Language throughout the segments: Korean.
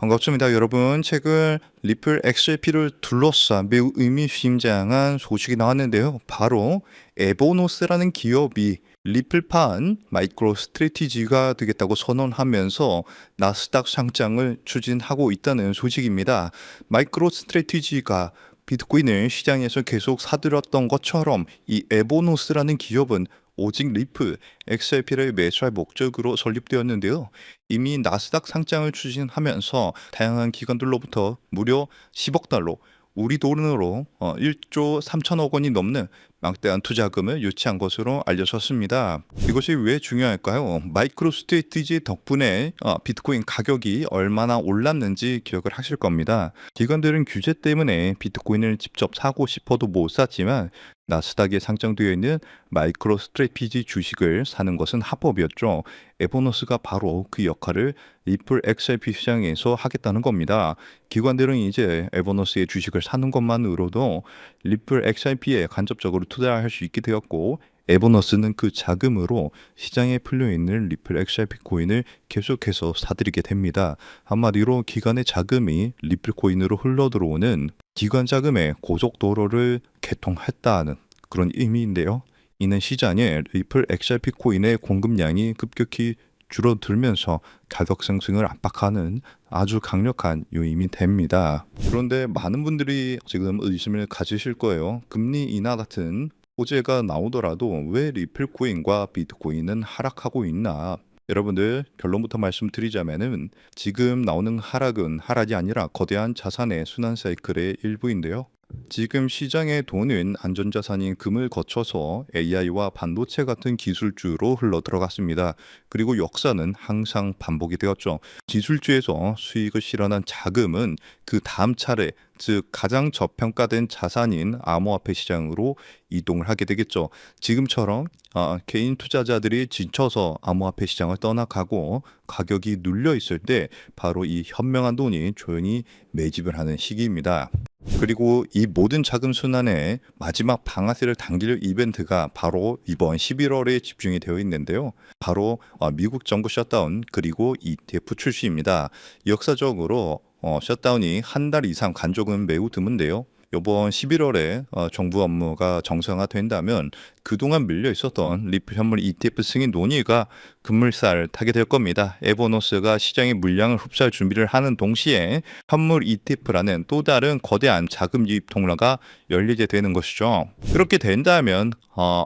반갑습니다, 여러분. 최근 리플 XRP를 둘러싸 매우 의미심장한 소식이 나왔는데요. 바로 에보노스라는 기업이 리플판 마이크로 스트레티지가 되겠다고 선언하면서 나스닥 상장을 추진하고 있다는 소식입니다. 마이크로 스트레티지가 비트코인을 시장에서 계속 사들였던 것처럼 이 에보노스라는 기업은 오직 리플 XRP를 매수할 목적으로 설립되었는데요. 이미 나스닥 상장을 추진하면서 다양한 기관들로부터 무려 10억 달러, 우리 돈으로 어, 1조 3천억 원이 넘는 막대한 투자금을 유치한 것으로 알려졌습니다. 이것이 왜 중요할까요? 마이크로 스테이티지 덕분에 어, 비트코인 가격이 얼마나 올랐는지 기억을 하실 겁니다. 기관들은 규제 때문에 비트코인을 직접 사고 싶어도 못 샀지만 나스닥에 상장되어 있는 마이크로 스트레티지 주식을 사는 것은 합법이었죠. 에보너스가 바로 그 역할을 리플 XRP 시장에서 하겠다는 겁니다. 기관들은 이제 에보너스의 주식을 사는 것만으로도 리플 XRP에 간접적으로 투자할 수 있게 되었고 에보너스는 그 자금으로 시장에 풀려 있는 리플 XRP 코인을 계속해서 사들이게 됩니다. 한마디로 기관의 자금이 리플 코인으로 흘러 들어오는 기관 자금의 고속도로를 개통했다는 그런 의미인데요. 이는 시장에 리플 XRP 코인의 공급량이 급격히 줄어들면서 가격 상승을 압박하는 아주 강력한 요인이 됩니다. 그런데 많은 분들이 지금 의심을 가지실 거예요. 금리 인하 같은 호재가 나오더라도 왜 리플 코인과 비트코인은 하락하고 있나? 여러분들 결론부터 말씀드리자면은 지금 나오는 하락은 하락이 아니라 거대한 자산의 순환 사이클의 일부인데요. 지금 시장의 돈은 안전자산인 금을 거쳐서 AI와 반도체 같은 기술주로 흘러 들어갔습니다. 그리고 역사는 항상 반복이 되었죠. 기술주에서 수익을 실현한 자금은 그 다음 차례, 즉 가장 저평가된 자산인 암호화폐 시장으로 이동을 하게 되겠죠. 지금처럼 어, 개인 투자자들이 지쳐서 암호화폐 시장을 떠나가고 가격이 눌려 있을 때 바로 이 현명한 돈이 조용히 매집을 하는 시기입니다. 그리고 이 모든 자금 순환의 마지막 방아쇠를 당길 이벤트가 바로 이번 11월에 집중이 되어 있는데요. 바로 어, 미국 정부 셧다운 그리고 ETF 출시입니다. 역사적으로 어, 셧다운이 한 달 이상 간 적은 매우 드문데요. 이번 11월에 어, 정부 업무가 정상화된다면 그동안 밀려 있었던 리플 현물 ETF 승인 논의가 급물살 타게 될 겁니다. 에보노스가 시장의 물량을 흡수할 준비를 하는 동시에 현물 ETF라는 또 다른 거대한 자금 유입 통로가 열리게 되는 것이죠. 그렇게 된다면 어,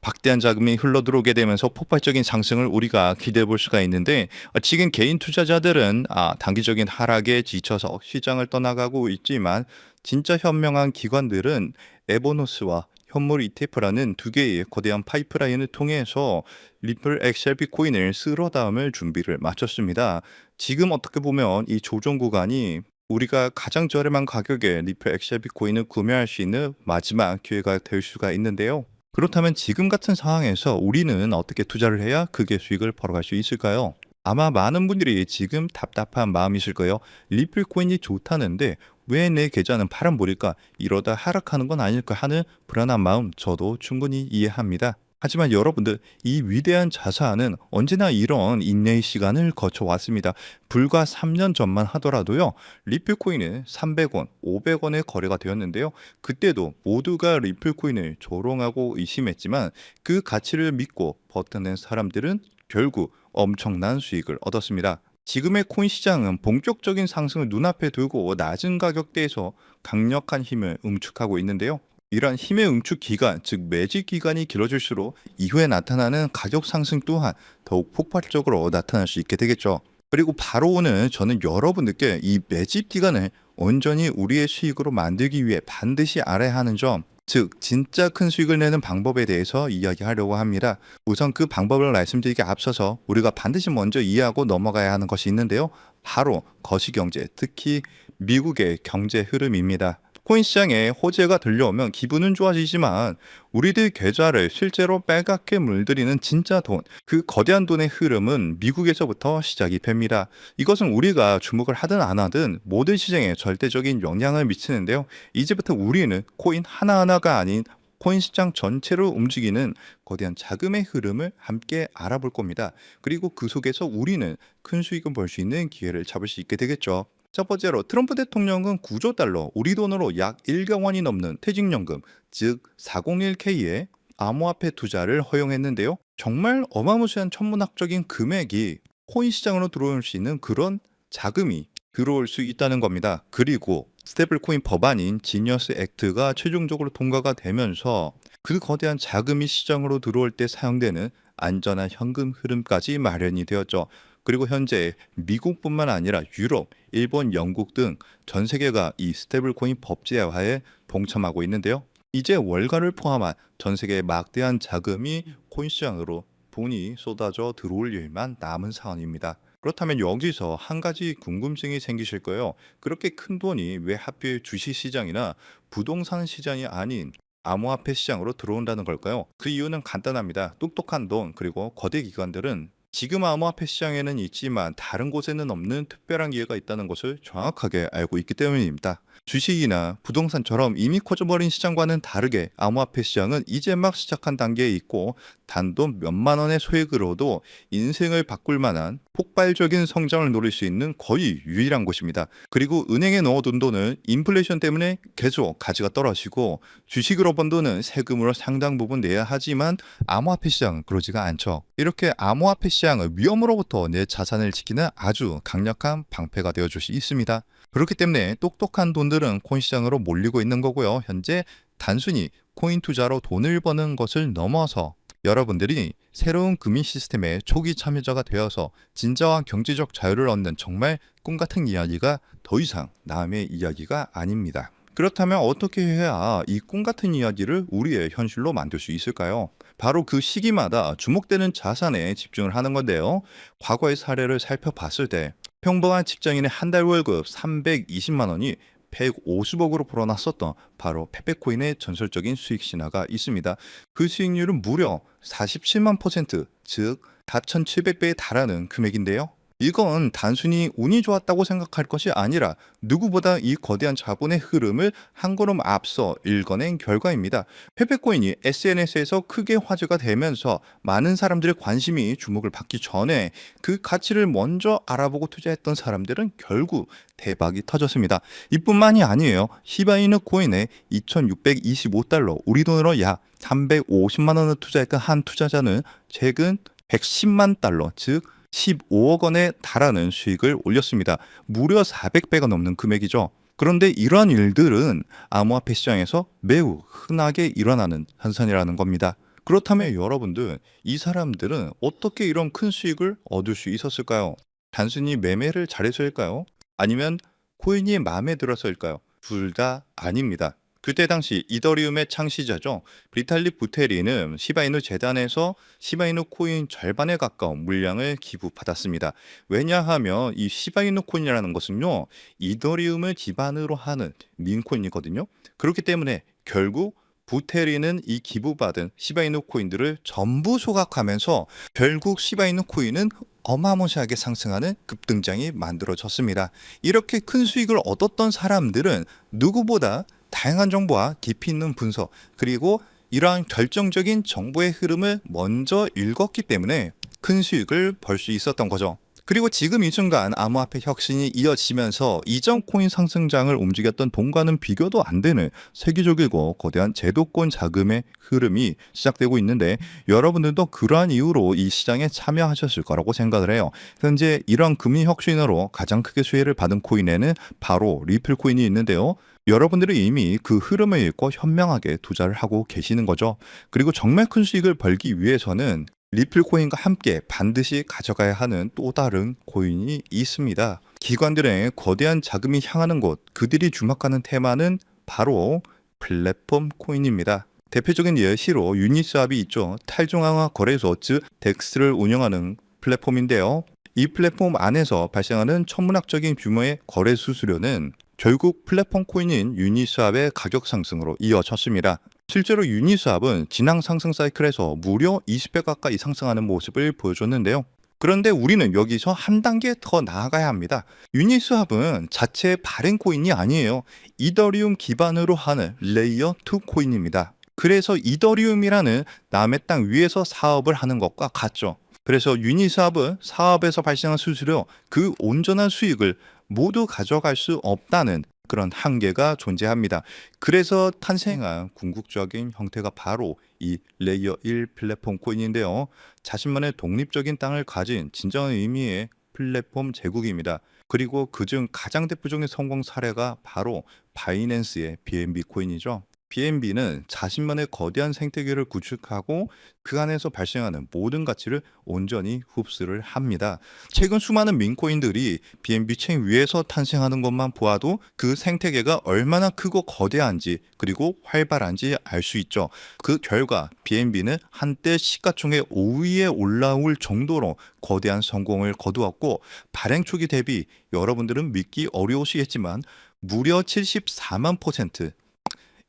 박대한 자금이 흘러들어오게 되면서 폭발적인 상승을 우리가 기대해 볼 수가 있는데 어, 지금 개인 투자자들은 아, 단기적인 하락에 지쳐서 시장을 떠나가고 있지만 진짜 현명한 기관들은 에보노스와 현물 ETF라는 두 개의 거대한 파이프라인을 통해서 리플 XRP 코인을 쓸어 담을 준비를 마쳤습니다. 지금 어떻게 보면 이 조정 구간이 우리가 가장 저렴한 가격에 리플 XRP 코인을 구매할 수 있는 마지막 기회가 될 수가 있는데요. 그렇다면 지금 같은 상황에서 우리는 어떻게 투자를 해야 그게 수익을 벌어갈 수 있을까요? 아마 많은 분들이 지금 답답한 마음이실 거예요. 리플 코인이 좋다는데 왜 내 계좌는 파란불일까? 이러다 하락하는 건 아닐까 하는 불안한 마음 저도 충분히 이해합니다. 하지만 여러분들 이 위대한 자산은 언제나 이런 인내의 시간을 거쳐왔습니다. 불과 3년 전만 하더라도요. 리플코인은 300원, 500원에 거래가 되었는데요. 그때도 모두가 리플코인을 조롱하고 의심했지만 그 가치를 믿고 버텨낸 사람들은 결국 엄청난 수익을 얻었습니다. 지금의 코인 시장은 본격적인 상승을 눈앞에 두고 낮은 가격대에서 강력한 힘을 응축하고 있는데요. 이러한 힘의 응축 기간, 즉 매집 기간이 길어질수록 이후에 나타나는 가격 상승 또한 더욱 폭발적으로 나타날 수 있게 되겠죠. 그리고 바로 오늘 저는 여러분들께 이 매집 기간을 온전히 우리의 수익으로 만들기 위해 반드시 알아야 하는 점, 즉 진짜 큰 수익을 내는 방법에 대해서 이야기하려고 합니다. 우선 그 방법을 말씀드리기 앞서서 우리가 반드시 먼저 이해하고 넘어가야 하는 것이 있는데요. 바로 거시경제, 특히 미국의 경제 흐름입니다. 코인 시장에 호재가 들려오면 기분은 좋아지지만 우리들 계좌를 실제로 빨갛게 물들이는 진짜 돈, 그 거대한 돈의 흐름은 미국에서부터 시작이 됩니다. 이것은 우리가 주목을 하든 안 하든 모든 시장에 절대적인 영향을 미치는데요. 이제부터 우리는 코인 하나하나가 아닌 코인 시장 전체를 움직이는 거대한 자금의 흐름을 함께 알아볼 겁니다. 그리고 그 속에서 우리는 큰 수익을 벌 수 있는 기회를 잡을 수 있게 되겠죠. 첫 번째로 트럼프 대통령은 9조 달러, 우리 돈으로 약 1경 원이 넘는 퇴직연금, 즉 401k의 암호화폐 투자를 허용했는데요. 정말 어마무시한 천문학적인 금액이 코인 시장으로 들어올 수 있는 그런 자금이 들어올 수 있다는 겁니다. 그리고 스테이블 코인 법안인 지니어스 액트가 최종적으로 통과가 되면서 그 거대한 자금이 시장으로 들어올 때 사용되는 안전한 현금 흐름까지 마련이 되었죠. 그리고 현재 미국뿐만 아니라 유럽, 일본, 영국 등 전 세계가 이 스테이블 코인 법제화에 동참하고 있는데요. 이제 월가를 포함한 전 세계의 막대한 자금이 코인 시장으로 돈이 쏟아져 들어올 일만 남은 상황입니다. 그렇다면 여기서 한 가지 궁금증이 생기실 거예요. 그렇게 큰 돈이 왜 하필 주식 시장이나 부동산 시장이 아닌 암호화폐 시장으로 들어온다는 걸까요? 그 이유는 간단합니다. 똑똑한 돈 그리고 거대 기관들은 지금 암호화폐 시장에는 있지만 다른 곳에는 없는 특별한 기회가 있다는 것을 정확하게 알고 있기 때문입니다. 주식이나 부동산처럼 이미 커져버린 시장과는 다르게 암호화폐 시장은 이제 막 시작한 단계에 있고 단돈 몇만 원의 소액으로도 인생을 바꿀 만한 폭발적인 성장을 노릴 수 있는 거의 유일한 곳입니다. 그리고 은행에 넣어둔 돈은 인플레이션 때문에 계속 가치가 떨어지고 주식으로 번 돈은 세금으로 상당 부분 내야 하지만 암호화폐 시장은 그러지가 않죠. 이렇게 암호화폐 시장을 위험으로부터 내 자산을 지키는 아주 강력한 방패가 되어줄 수 있습니다. 그렇기 때문에 똑똑한 돈들은 코인 시장으로 몰리고 있는 거고요. 현재 단순히 코인 투자로 돈을 버는 것을 넘어서 여러분들이 새로운 금융 시스템의 초기 참여자가 되어서 진정한 경제적 자유를 얻는 정말 꿈 같은 이야기가 더 이상 남의 이야기가 아닙니다. 그렇다면 어떻게 해야 이 꿈 같은 이야기를 우리의 현실로 만들 수 있을까요? 바로 그 시기마다 주목되는 자산에 집중을 하는 건데요. 과거의 사례를 살펴봤을 때 평범한 직장인의 한 달 월급 320만 원이 150억으로 불어났었던 바로 페페코인의 전설적인 수익 신화가 있습니다. 그 수익률은 무려 47만 퍼센트, 즉 4,700배에 달하는 금액인데요. 이건 단순히 운이 좋았다고 생각할 것이 아니라 누구보다 이 거대한 자본의 흐름을 한 걸음 앞서 읽어낸 결과입니다. 페페코인이 SNS에서 크게 화제가 되면서 많은 사람들의 관심이 주목을 받기 전에 그 가치를 먼저 알아보고 투자했던 사람들은 결국 대박이 터졌습니다. 이뿐만이 아니에요. 시바이누 코인에 2,625달러, 우리 돈으로 약 350만 원을 투자했던 한 투자자는 최근 110만 달러, 즉 15억 원에 달하는 수익을 올렸습니다. 무려 400배가 넘는 금액이죠. 그런데 이러한 일들은 암호화폐 시장에서 매우 흔하게 일어나는 현상이라는 겁니다. 그렇다면 여러분들, 이 사람들은 어떻게 이런 큰 수익을 얻을 수 있었을까요? 단순히 매매를 잘해서일까요? 아니면 코인이 마음에 들어서일까요? 둘 다 아닙니다. 그때 당시 이더리움의 창시자죠. 브리탈리 부테리는 시바이누 재단에서 시바이누 코인 절반에 가까운 물량을 기부받았습니다. 왜냐하면 이 시바이누 코인이라는 것은요. 이더리움을 기반으로 하는 민코인이거든요. 그렇기 때문에 결국 부테리는 이 기부받은 시바이누 코인들을 전부 소각하면서 결국 시바이누 코인은 어마무시하게 상승하는 급등장이 만들어졌습니다. 이렇게 큰 수익을 얻었던 사람들은 누구보다 다양한 정보와 깊이 있는 분석 그리고 이러한 결정적인 정보의 흐름을 먼저 읽었기 때문에 큰 수익을 벌 수 있었던 거죠. 그리고 지금 이 순간 암호화폐 혁신이 이어지면서 이전 코인 상승장을 움직였던 돈과는 비교도 안 되는 세계적이고 거대한 제도권 자금의 흐름이 시작되고 있는데 여러분들도 그러한 이유로 이 시장에 참여하셨을 거라고 생각을 해요. 현재 이러한 금융 혁신으로 가장 크게 수혜를 받은 코인에는 바로 리플 코인이 있는데요. 여러분들이 이미 그 흐름을 읽고 현명하게 투자를 하고 계시는 거죠. 그리고 정말 큰 수익을 벌기 위해서는 리플 코인과 함께 반드시 가져가야 하는 또 다른 코인이 있습니다. 기관들의 거대한 자금이 향하는 곳, 그들이 주목하는 테마는 바로 플랫폼 코인입니다. 대표적인 예시로 유니스왑이 있죠. 탈중앙화 거래소 즉 덱스를 운영하는 플랫폼인데요. 이 플랫폼 안에서 발생하는 천문학적인 규모의 거래 수수료는 결국 플랫폼 코인인 유니스왑의 가격 상승으로 이어졌습니다. 실제로 유니스왑은 지난 상승 사이클에서 무려 20배 가까이 상승하는 모습을 보여줬는데요. 그런데 우리는 여기서 한 단계 더 나아가야 합니다. 유니스왑은 자체 발행 코인이 아니에요. 이더리움 기반으로 하는 레이어 2 코인입니다. 그래서 이더리움이라는 남의 땅 위에서 사업을 하는 것과 같죠. 그래서 유니스합은 사업에서 발생한 수수료 그 온전한 수익을 모두 가져갈 수 없다는 그런 한계가 존재합니다. 그래서 탄생한 궁극적인 형태가 바로 이 레이어 1 플랫폼 코인인데요. 자신만의 독립적인 땅을 가진 진정한 의미의 플랫폼 제국입니다. 그리고 그중 가장 대표적인 성공 사례가 바로 바이낸스의 BNB 코인이죠. BNB는 자신만의 거대한 생태계를 구축하고 그 안에서 발생하는 모든 가치를 온전히 흡수를 합니다. 최근 수많은 민코인들이 BNB 체인 위에서 탄생하는 것만 보아도 그 생태계가 얼마나 크고 거대한지 그리고 활발한지 알 수 있죠. 그 결과 BNB는 한때 시가총액 5위에 올라올 정도로 거대한 성공을 거두었고 발행 초기 대비 여러분들은 믿기 어려우시겠지만 무려 74만 퍼센트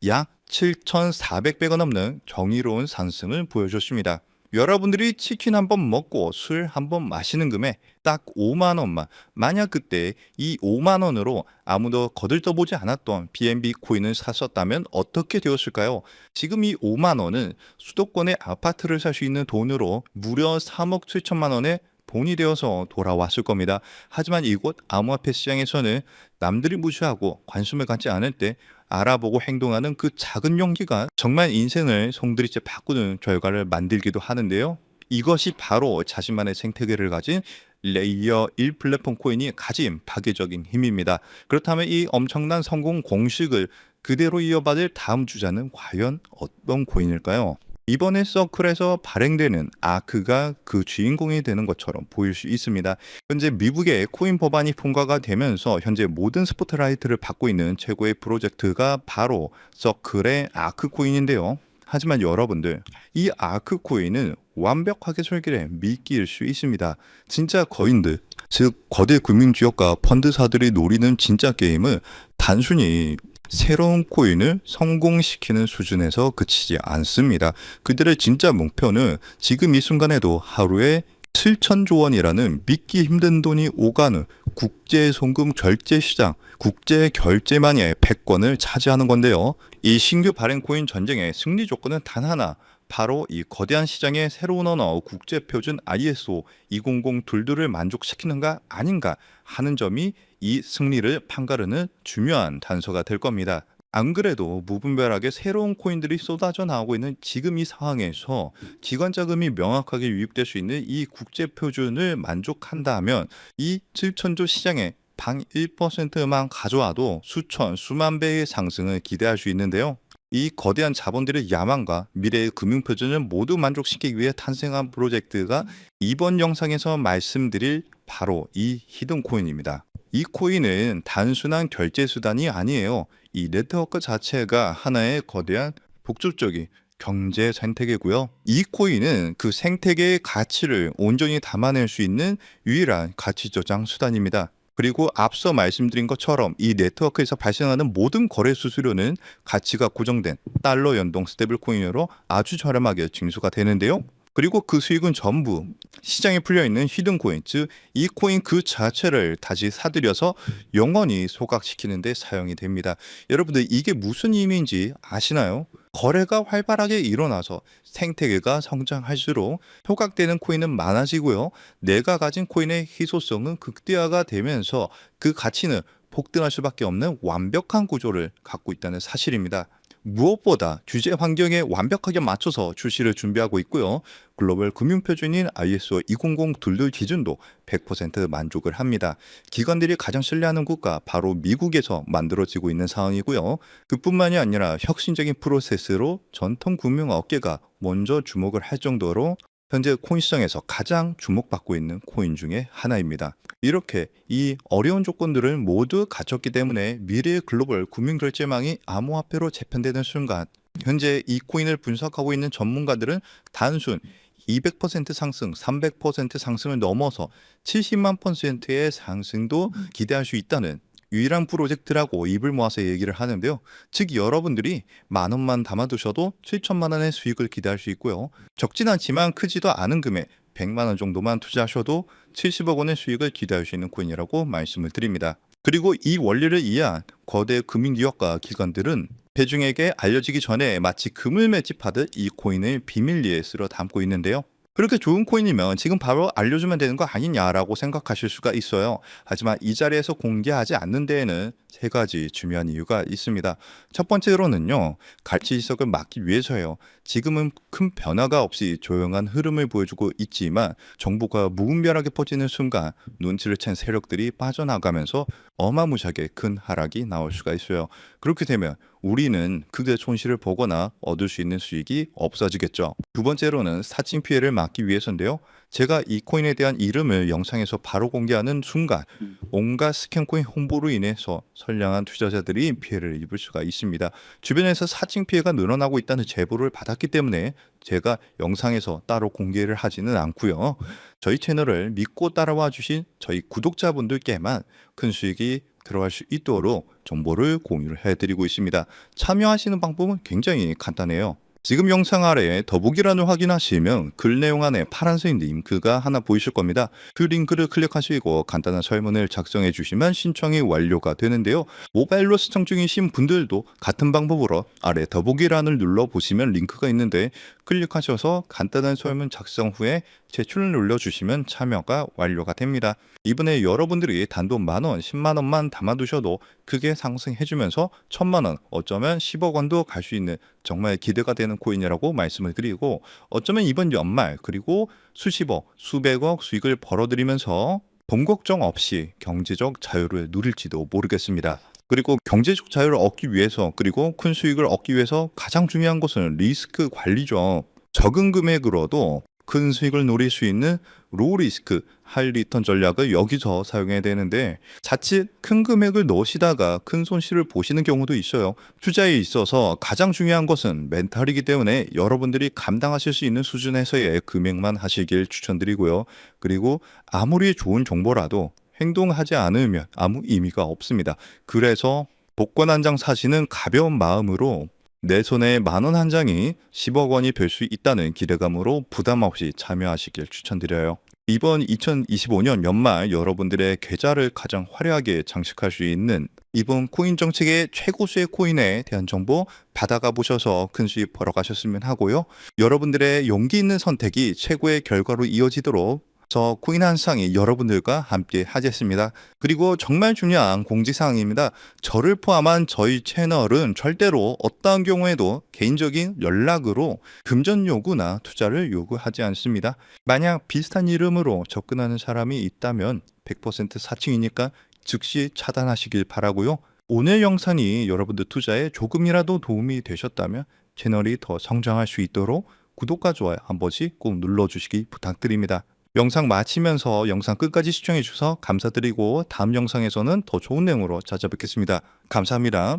약 7,400배가 넘는 정의로운 상승을 보여줬습니다. 여러분들이 치킨 한 번 먹고 술 한 번 마시는 금에 딱 5만 원만 만약 그때 이 5만 원으로 아무도 거들떠보지 않았던 BNB 코인을 샀었다면 어떻게 되었을까요? 지금 이 5만 원은 수도권의 아파트를 살 수 있는 돈으로 무려 3억 7천만 원의 본이 되어서 돌아왔을 겁니다. 하지만 이곳 암호화폐 시장에서는 남들이 무시하고 관심을 갖지 않을 때 알아보고 행동하는 그 작은 용기가 정말 인생을 송두리째 바꾸는 결과를 만들기도 하는데요. 이것이 바로 자신만의 생태계를 가진 레이어 1 플랫폼 코인이 가진 파괴적인 힘입니다. 그렇다면 이 엄청난 성공 공식을 그대로 이어받을 다음 주자는 과연 어떤 코인일까요? 이번에 서클에서 발행되는 아크가 그 주인공이 되는 것처럼 보일 수 있습니다. 현재 미국의 코인 법안이 통과가 되면서 현재 모든 스포트라이트를 받고 있는 최고의 프로젝트가 바로 서클의 아크 코인인데요. 하지만 여러분들 이 아크 코인은 완벽하게 설계된 미끼일 수 있습니다. 진짜 거인들 즉 거대 금융 지역과 펀드사들이 노리는 진짜 게임은 단순히 새로운 코인을 성공시키는 수준에서 그치지 않습니다. 그들의 진짜 목표는 지금 이 순간에도 하루에 7천조 원이라는 믿기 힘든 돈이 오가는 국제 송금 결제 시장, 국제 결제만의 패권을 차지하는 건데요. 이 신규 발행 코인 전쟁의 승리 조건은 단 하나, 바로 이 거대한 시장의 새로운 언어 국제 표준 ISO 200 둘들을 만족시키는가 아닌가 하는 점이 이 승리를 판가르는 중요한 단서가 될 겁니다. 안 그래도 무분별하게 새로운 코인들이 쏟아져 나오고 있는 지금 이 상황에서 기관 자금이 명확하게 유입될 수 있는 이 국제 표준을 만족한다면 이 7천조 시장에 방 1%만 가져와도 수천, 수만 배의 상승을 기대할 수 있는데요. 이 거대한 자본들의 야망과 미래의 금융 표준을 모두 만족시키기 위해 탄생한 프로젝트가 이번 영상에서 말씀드릴 바로 이 히든 코인입니다. 이 코인은 단순한 결제 수단이 아니에요. 이 네트워크 자체가 하나의 거대한 복잡적인 경제 생태계고요. 이 코인은 그 생태계의 가치를 온전히 담아낼 수 있는 유일한 가치 저장 수단입니다. 그리고 앞서 말씀드린 것처럼 이 네트워크에서 발생하는 모든 거래 수수료는 가치가 고정된 달러 연동 스테이블 코인으로 아주 저렴하게 징수가 되는데요. 그리고 그 수익은 전부 시장에 풀려 있는 히든 코인, 즉 이 코인 그 자체를 다시 사들여서 영원히 소각시키는 데 사용이 됩니다. 여러분들 이게 무슨 의미인지 아시나요? 거래가 활발하게 일어나서 생태계가 성장할수록 효각되는 코인은 많아지고요. 내가 가진 코인의 희소성은 극대화가 되면서 그 가치는 폭등할 수밖에 없는 완벽한 구조를 갖고 있다는 사실입니다. 무엇보다 규제 환경에 완벽하게 맞춰서 출시를 준비하고 있고요. 글로벌 금융 표준인 ISO 200 둘둘 기준도 100% 만족을 합니다. 기관들이 가장 신뢰하는 국가 바로 미국에서 만들어지고 있는 상황이고요. 그뿐만이 아니라 혁신적인 프로세스로 전통 금융 업계가 먼저 주목을 할 정도로 현재 코인 시장에서 가장 주목받고 있는 코인 중에 하나입니다. 이렇게 이 어려운 조건들을 모두 갖췄기 때문에 미래의 글로벌 금융결제망이 암호화폐로 재편되는 순간 현재 이 코인을 분석하고 있는 전문가들은 단순 200% 상승, 300% 상승을 넘어서 70만 퍼센트의 상승도 기대할 수 있다는 유일한 프로젝트라고 입을 모아서 얘기를 하는데요. 즉 여러분들이 만 원만 담아두셔도 7천만 원의 수익을 기대할 수 있고요. 적진 않지만 크지도 않은 금액 100만 원 정도만 투자하셔도 70억 원의 수익을 기대할 수 있는 코인이라고 말씀을 드립니다. 그리고 이 원리를 이해한 거대 금융기업과 기관들은 대중에게 알려지기 전에 마치 금을 매집하듯 이 코인을 비밀리에 쓸어 담고 있는데요. 그렇게 좋은 코인이면 지금 바로 알려주면 되는 거 아니냐라고 생각하실 수가 있어요. 하지만 이 자리에서 공개하지 않는 데에는 세 가지 중요한 이유가 있습니다. 첫 번째로는요, 가치 이석을 막기 위해서요. 지금은 큰 변화가 없이 조용한 흐름을 보여주고 있지만 정보가 무분별하게 퍼지는 순간 눈치를 챈 세력들이 빠져나가면서 어마무시하게 큰 하락이 나올 수가 있어요. 그렇게 되면 우리는 크게 손실을 보거나 얻을 수 있는 수익이 없어지겠죠. 두 번째로는 사칭 피해를 막기 위해서인데요. 제가 이 코인에 대한 이름을 영상에서 바로 공개하는 순간 온갖 스캔코인 홍보로 인해서 선량한 투자자들이 피해를 입을 수가 있습니다. 주변에서 사칭 피해가 늘어나고 있다는 제보를 받았기 때문에 제가 영상에서 따로 공개를 하지는 않고요. 저희 채널을 믿고 따라와 주신 저희 구독자분들께만 큰 수익이 들어갈 수 있도록 정보를 공유를 해드리고 있습니다. 참여하시는 방법은 굉장히 간단해요. 지금 영상 아래에 더보기란을 확인하시면 글 내용 안에 파란색 링크가 하나 보이실 겁니다. 그 링크를 클릭하시고 간단한 설문을 작성해 주시면 신청이 완료가 되는데요. 모바일로 시청 중이신 분들도 같은 방법으로 아래 더보기란을 눌러 보시면 링크가 있는데 클릭하셔서 간단한 설문 작성 후에 제출을 눌러주시면 참여가 완료가 됩니다. 이번에 여러분들이 단돈 만원, 10만원만 담아두셔도 크게 상승해주면서 천만원, 어쩌면 10억 원도 갈 수 있는 정말 기대가 되는 코인이라고 말씀을 드리고 어쩌면 이번 연말 그리고 수십억, 수백억 수익을 벌어들이면서 돈 걱정 없이 경제적 자유를 누릴지도 모르겠습니다. 그리고 경제적 자유를 얻기 위해서 그리고 큰 수익을 얻기 위해서 가장 중요한 것은 리스크 관리죠. 적은 금액으로도 큰 수익을 노릴 수 있는 로우 리스크 하이 리턴 전략을 여기서 사용해야 되는데 자칫 큰 금액을 넣으시다가 큰 손실을 보시는 경우도 있어요. 투자에 있어서 가장 중요한 것은 멘탈이기 때문에 여러분들이 감당하실 수 있는 수준에서의 금액만 하시길 추천드리고요. 그리고 아무리 좋은 정보라도 행동하지 않으면 아무 의미가 없습니다. 그래서 복권 한 장 사시는 가벼운 마음으로 내 손에 만 원 한 장이 10억 원이 될 수 있다는 기대감으로 부담 없이 참여하시길 추천드려요. 이번 2025년 연말 여러분들의 계좌를 가장 화려하게 장식할 수 있는 이번 코인 정책의 최고수의 코인에 대한 정보 받아가 보셔서 큰 수익 벌어가셨으면 하고요. 여러분들의 용기 있는 선택이 최고의 결과로 이어지도록 저 코인 한 상이 여러분들과 함께 하겠습니다. 그리고 정말 중요한 공지사항입니다. 저를 포함한 저희 채널은 절대로 어떠한 경우에도 개인적인 연락으로 금전 요구나 투자를 요구하지 않습니다. 만약 비슷한 이름으로 접근하는 사람이 있다면 100% 사칭이니까 즉시 차단하시길 바라고요. 오늘 영상이 여러분들 투자에 조금이라도 도움이 되셨다면 채널이 더 성장할 수 있도록 구독과 좋아요 한 번씩 꼭 눌러주시기 부탁드립니다. 영상 마치면서 영상 끝까지 시청해 주셔서 감사드리고 다음 영상에서는 더 좋은 내용으로 찾아뵙겠습니다. 감사합니다.